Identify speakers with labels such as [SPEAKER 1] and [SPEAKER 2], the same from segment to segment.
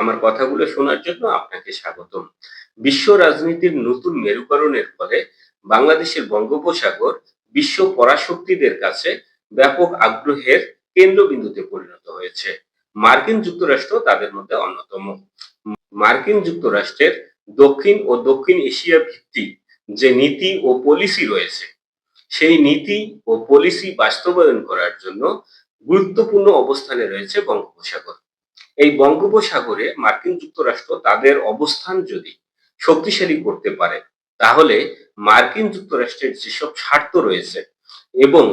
[SPEAKER 1] আমার কথাগুলো শোনার জন্য আপনাকে স্বাগতম। বিশ্ব রাজনীতির নতুন মেরুকরণের ফলে বাংলাদেশের বঙ্গোপসাগর বিশ্ব পরাশক্তিদের কাছে ব্যাপক আগ্রহের কেন্দ্রবিন্দুতে পরিণত হয়েছে। মার্কিন যুক্তরাষ্ট্র তাদের মধ্যে অন্যতম। মার্কিন যুক্তরাষ্ট্রের দক্ষিণ ও দক্ষিণ এশিয়া ভিত্তিক যে নীতি ও পলিসি রয়েছে, সেই নীতি ও পলিসি বাস্তবায়ন করার জন্য গুরুত্বপূর্ণ অবস্থানে রয়েছে বঙ্গোপসাগর। এই বঙ্গোপসাগরে মার্কিন যুক্তরাষ্ট্র তাদের অবস্থান যদি শক্তিশালী করতে পারে, তাহলে মার্কিন যুক্তরাষ্ট্রের যেসব স্বার্থ রয়েছে এবং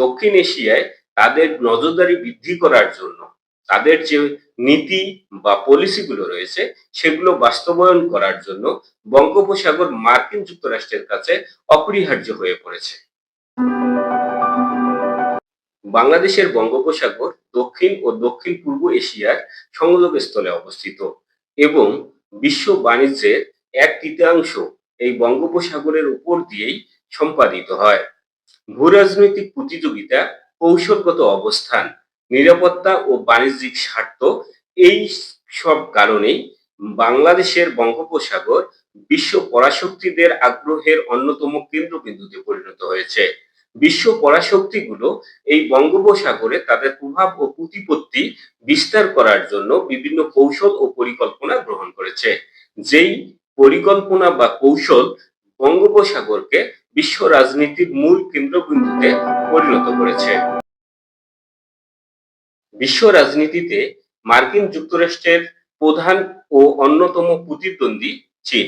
[SPEAKER 1] দক্ষিণ এশিয়ায় তাদের নজরদারি বৃদ্ধি করার জন্য তাদের যে নীতি বা পলিসিগুলো রয়েছে, সেগুলো বাস্তবায়ন করার জন্য বঙ্গোপসাগর মার্কিন যুক্তরাষ্ট্রের কাছে অপরিহার্য হয়ে পড়েছে। বাংলাদেশের বঙ্গোপসাগর দক্ষিণ ও দক্ষিণ পূর্ব এশিয়ার সংযোগস্থলে অবস্থিত এবং বিশ্ব বাণিজ্যের এক তৃতীয়াংশ এই বঙ্গোপসাগরের উপর দিয়েই সম্পাদিত হয়। ভূরাজনৈতিক প্রতিযোগিতা, কৌশলগত অবস্থান, নিরাপত্তা ও বাণিজ্যিক স্বার্থ এই সব কারণেই বাংলাদেশের বঙ্গোপসাগর বিশ্ব পরাশক্তিদের আগ্রহের অন্যতম কেন্দ্রবিন্দুতে পরিণত হয়েছে। বিশ্ব পরাশক্তিগুলো এই বঙ্গোপসাগরে তাদের প্রভাব ও প্রতিপত্তি বিস্তার করার জন্য বিভিন্ন কৌশল ও পরিকল্পনা গ্রহণ করেছে। যেই পরিকল্পনা বা কৌশল বঙ্গোপসাগরকে বিশ্ব রাজনীতির মূল কেন্দ্রবিন্দুতে পরিণত করেছে। বিশ্ব রাজনীতিতে মার্কিন যুক্তরাষ্ট্রের প্রধান ও অন্যতম প্রতিদ্বন্দ্বী চীন।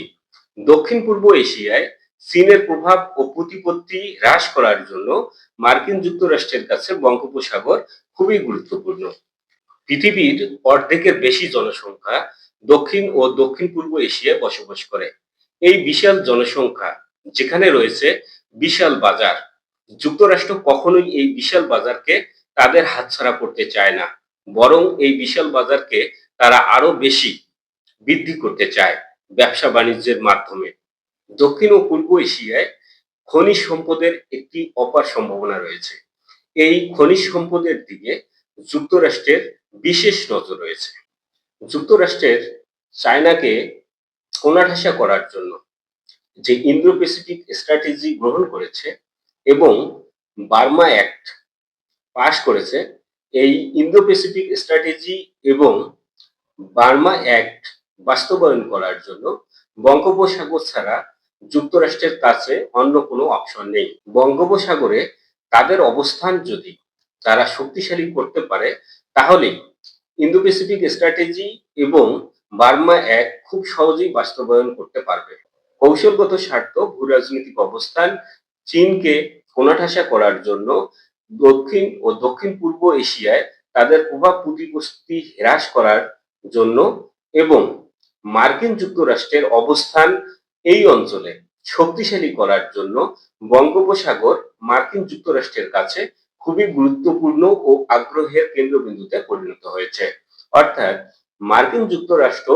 [SPEAKER 1] দক্ষিণ পূর্ব এশিয়ায় চীনের প্রভাব ও প্রতিপত্তি হ্রাস করার জন্য মার্কিন যুক্তরাষ্ট্রের কাছে বঙ্গোপসাগর খুবই গুরুত্বপূর্ণ। পৃথিবীর অর্ধেকের বেশি জনসংখ্যা দক্ষিণ ও দক্ষিণ পূর্ব এশিয়ায় বসবাস করে। এই বিশাল জনসংখ্যা যেখানে রয়েছে বিশাল বাজার, যুক্তরাষ্ট্র কখনোই এই বিশাল বাজারকে তাদের হাতছাড়া করতে চায় না, বরং এই বিশাল বাজারকে তারা আরও বেশি বৃদ্ধি করতে চায় ব্যবসা বাণিজ্যের মাধ্যমে। দক্ষিণ ও পূর্ব এশিয়ায় খনিজ সম্পদের একটি অপার সম্ভাবনা রয়েছে। এই খনিজ সম্পদের দিকে যুক্তরাষ্ট্রের বিশেষ নজর রয়েছে। যুক্তরাষ্ট্রের চায়নাকে কোণাঠাসা করার জন্য যে ইন্দ্রো প্যাসিফিক স্ট্র্যাটেজি গ্রহণ করেছে এবং বার্মা অ্যাক্ট পাশ করেছে, এই ইন্দ্রো প্যাসিফিক স্ট্র্যাটেজি এবং বার্মা অ্যাক্ট বাস্তবায়ন করার জন্য বঙ্গোপসাগর ছাড়া যুক্তরাষ্ট্রের কাছে অন্য কোনো অপশন নেই। বঙ্গোপসাগরে তাদের অবস্থান যদি তারা শক্তিশালী করতে পারে, তাহলে ইন্দো প্যাসিফিক স্ট্র্যাটেজি এবং বার্মা এক খুব সহজেই বাস্তবায়ন করতে পারবে। কৌশলগত স্বার্থ, ভূরাজনৈতিক অবস্থান, চীনকে কোণাঠাসা করার জন্য দক্ষিণ ও দক্ষিণ পূর্ব এশিয়ায় তাদের প্রভাব প্রতিপত্তি হ্রাস করার জন্য এবং মার্কিন যুক্তরাষ্ট্রের অবস্থান এই অঞ্চলে শক্তিশালী করার জন্য বঙ্গোপসাগর মার্কিন যুক্তরাষ্ট্রের কাছে খুবই গুরুত্বপূর্ণ ও আগ্রহের কেন্দ্রবিন্দুতে পরিণত হয়েছে। অর্থাৎ মার্কিন যুক্তরাষ্ট্র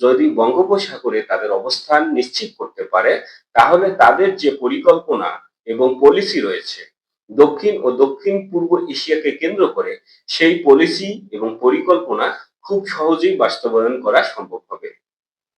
[SPEAKER 1] যদি বঙ্গোপসাগরে তাদের অবস্থান নিশ্চিত করতে পারে, তাহলে তাদের যে পরিকল্পনা এবং পলিসি রয়েছে, দক্ষিণ ও দক্ষিণ পূর্ব এশিয়াকে কেন্দ্র করে সেই পলিসি এবং পরিকল্পনা খুব সহজেই বাস্তবায়ন করা সম্ভব হবে।